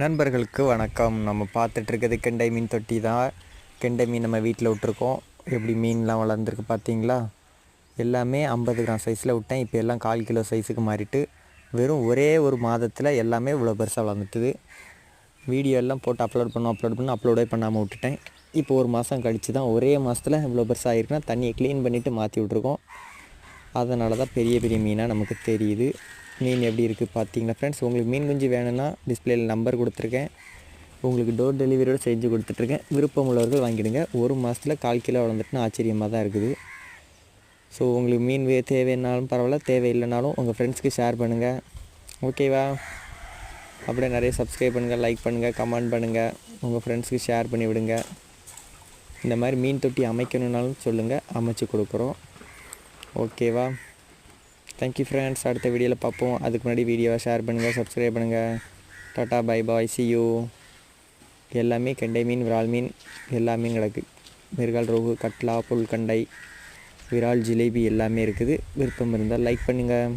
நண்பர்களுக்கு வணக்கம். நம்ம பார்த்துட்டு இருக்கிறது கெண்டை மீன் தொட்டி தான். கெண்டை மீன் நம்ம வீட்டில் விட்ருக்கோம் எப்படி மீன்லாம் வளர்ந்துருக்கு பார்த்தீங்களா? எல்லாமே ஐம்பது கிராம் சைஸில் விட்டேன். இப்போ எல்லாம் கால் கிலோ சைஸுக்கு மாறிட்டு வெறும் ஒரே ஒரு மாதத்தில் எல்லாமே இவ்வளோ பெருசாக வளர்ந்துட்டுது. வீடியோ எல்லாம் போட்டு அப்லோட் பண்ணோம் அப்லோட் பண்ணோம் அப்லோடே பண்ணாமல் விட்டுட்டேன். இப்போ ஒரு மாதம் கழித்து தான் ஒரே மாதத்தில் இவ்வளோ பெருசாக ஆயிருக்குன்னா தண்ணியை க்ளீன் பண்ணிவிட்டு மாற்றி விட்ருக்கோம் அதனால தான் பெரிய பெரிய மீனாக நமக்கு தெரியுது. மீன் எப்படி இருக்குது பார்த்தீங்களா ஃப்ரெண்ட்ஸ் உங்களுக்கு மீன் குஞ்சு வேணும்னா டிஸ்பிளேயில் நம்பர் கொடுத்துருக்கேன். உங்களுக்கு டோர் டெலிவரியோடு செஞ்சு கொடுத்துட்ருக்கேன் விருப்பம் உள்ளவர்கள் வாங்கிடுங்க. ஒரு மாதத்தில் கால் கிலோ வளர்ந்துட்டுனா ஆச்சரியமாக தான் இருக்குது. ஸோ உங்களுக்கு மீன் வே தேவைன்னாலும் பரவாயில்ல. தேவையில்லைனாலும் உங்கள் ஃப்ரெண்ட்ஸ்க்கு ஷேர் பண்ணுங்கள் ஓகேவா அப்படியே நிறைய சப்ஸ்கிரைப் பண்ணுங்கள் லைக் பண்ணுங்கள் கமெண்ட் பண்ணுங்கள் உங்கள் ஃப்ரெண்ட்ஸ்க்கு ஷேர் பண்ணி விடுங்க. இந்த மாதிரி மீன் தொட்டி அமைக்கணுன்னாலும் சொல்லுங்கள் அமைச்சு கொடுக்குறோம். ஓகேவா? தேங்க்யூ ஃப்ரெண்ட்ஸ் அடுத்த வீடியோவில் பார்ப்போம். அதுக்கு முன்னாடி வீடியோவை ஷேர் பண்ணுங்கள் சப்ஸ்கிரைப் பண்ணுங்கள் tata bye bye see you எல்லாமே கெண்டை மீன் விரால் மீன் எல்லா மீன் கிடக்கு. மிருகால் ரோகு கட்லா புல்கண்டை விரால் ஜிலேபி எல்லாமே இருக்குது. விருப்பம் இருந்தால் லைக் பண்ணுங்கள்